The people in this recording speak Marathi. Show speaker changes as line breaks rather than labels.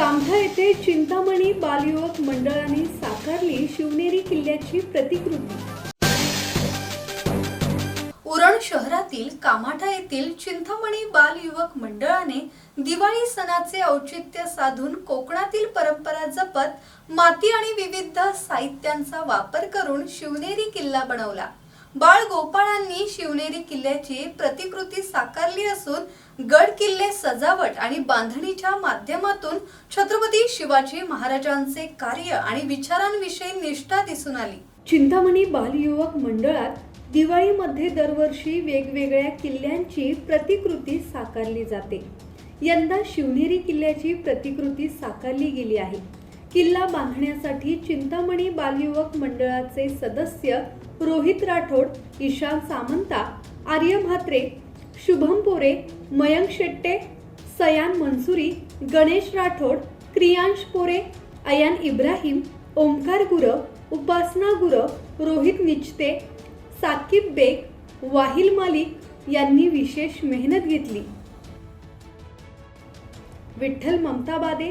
कामठा येथे चिंतामणी बालयुवक मंडळाने साकारली शिवनेरी किल्ल्याची प्रतिकृती.
उरण शहरातील कामाठा येथील चिंतामणी बाल युवक मंडळाने दिवाळी सणाचे औचित्य साधून कोकणातील परंपरा जपत माती आणि विविध साहित्यांचा वापर करून शिवनेरी किल्ला बनवला. बाळ गोपाळांनी शिवनेरी किल्ल्याची प्रतिकृती साकारली असून गड किल्ले सजावट आणि बांधणीच्या माध्यमातून छत्रपती शिवाजी महाराजांचे कार्य आणि विचारांविषयी निष्ठा दिसून आली.
चिंतामणी बालयुवक मंडळात दिवाळीमध्ये दरवर्षी वेगवेगळ्या किल्ल्यांची प्रतिकृती साकारली जाते. यंदा शिवनेरी किल्ल्याची प्रतिकृती साकारली गेली आहे. किल्ला बांधण्यासाठी चिंतामणी बालयुवक मंडळाचे सदस्य रोहित राठोड ईशान सामंता आर्य म्हात्रे शुभम पोरे मयंक शेट्टे सयान मनसुरी गणेश राठोड क्रियांश पोरे अयान इब्राहिम ओमकार गुरव उपासना गुरव रोहित निचते साकिब बेग वाहिल मालिक यांनी विशेष मेहनत घेतली. विठ्ठल ममताबादे